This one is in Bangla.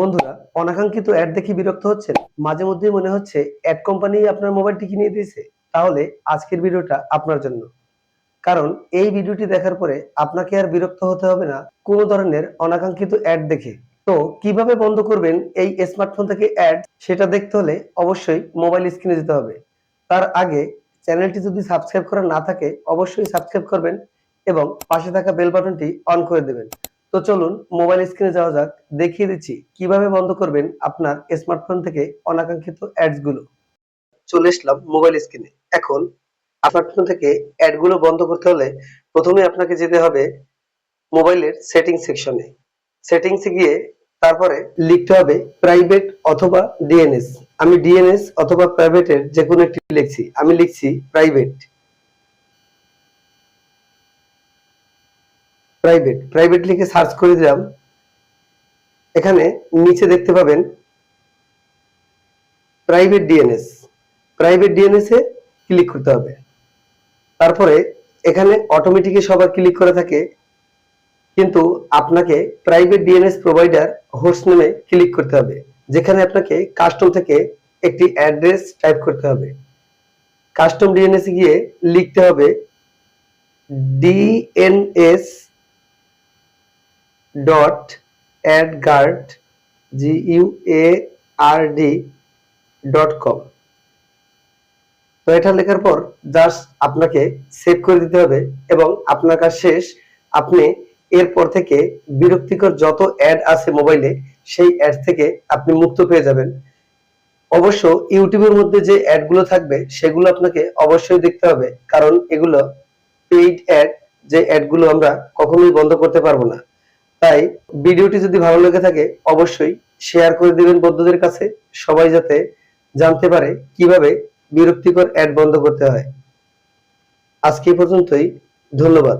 বন্ধুরা, অনাকাঙ্ক্ষিত অ্যাড দেখে বিরক্ত হচ্ছেন? মাঝে মধ্যেই মনে হচ্ছে অ্যাড কোম্পানি আপনার মোবাইলটি কিনে দিয়েছে। তাহলে আজকের ভিডিওটা আপনার জন্য। কারণ এই ভিডিওটি দেখার পরে আপনাকে আর বিরক্ত হতে হবে না কোনো ধরনের অনাকাঙ্ক্ষিত অ্যাড দেখে। তো কীভাবে বন্ধ করবেন এই স্মার্টফোন থেকে অ্যাড সেটা দেখতে হলে অবশ্যই মোবাইল স্ক্রিনে যেতে হবে। তার আগে চ্যানেলটি যদি সাবস্ক্রাইব করা না থাকে, অবশ্যই সাবস্ক্রাইব করবেন এবং পাশে থাকা বেল বাটনটি অন করে দেবেন। তো চলুন মোবাইল স্ক্রিনে যাওয়া যাক। দেখিয়ে দিচ্ছি, কীভাবে বন্ধ করবেন আপনার স্মার্টফোন থেকে অনাকাঙ্ক্ষিত অ্যাডসগুলো চলে আসলাম মোবাইল স্ক্রিনে এখন স্মার্টফোন থেকে অ্যাডগুলো বন্ধ করতে হলে প্রথমে আপনাকে যেতে হবে মোবাইলের সেটিং সেকশনে সেটিংসে গিয়ে তারপরে লিখতে হবে প্রাইভেট অথবা ডিএনএস আমি ডিএনএস অথবা প্রাইভেটের যে কোনো একটি লিখছি। আমি লিখছি প্রাইভেট প্রাইভেট প্রাইভেট লিখে সার্চ করে দিলাম। এখানে নিচে দেখতে পাবেন প্রাইভেট ডিএনএস প্রাইভেট ডিএনএস এ ক্লিক করতে হবে। তারপরে এখানে অটোমেটিকই সবার ক্লিক করে থাকে। কিন্তু আপনাকে প্রাইভেট ডিএনএস প্রোভাইডার হোস্ট নেমে ক্লিক করতে হবে। যেখানে আপনাকে কাস্টম থেকে একটি অ্যাড্রেস টাইপ করতে হবে। কাস্টম ডিএনএস গিয়ে লিখতে হবে DNS dot AdGuard G U A R D dot com. তো এটা লেখার পর জাস্ট আপনাকে সেভ করে দিতে হবে এবং আপনার কাজ শেষ। আপনি এরপর থেকে বিরক্তিকর যত অ্যাড আছে মোবাইলে সেই অ্যাড থেকে আপনি মুক্ত পেয়ে যাবেন। অবশ্য ইউটিউবের মধ্যে যে অ্যাডগুলো থাকবে, সেগুলো আপনাকে অবশ্যই দেখতে হবে। কারণ এগুলো পেইড অ্যাড যে অ্যাডগুলো আমরা কখনোই বন্ধ করতে পারব না। তাই ভিডিওটি যদি ভালো লেগে থাকে, অবশ্যই শেয়ার করে দিবেন বন্ধুদের কাছে, সবাই যাতে জানতে পারে কীভাবে বিরক্তিকর অ্যাড বন্ধ করতে হয়। আজকে পর্যন্তই, ধন্যবাদ।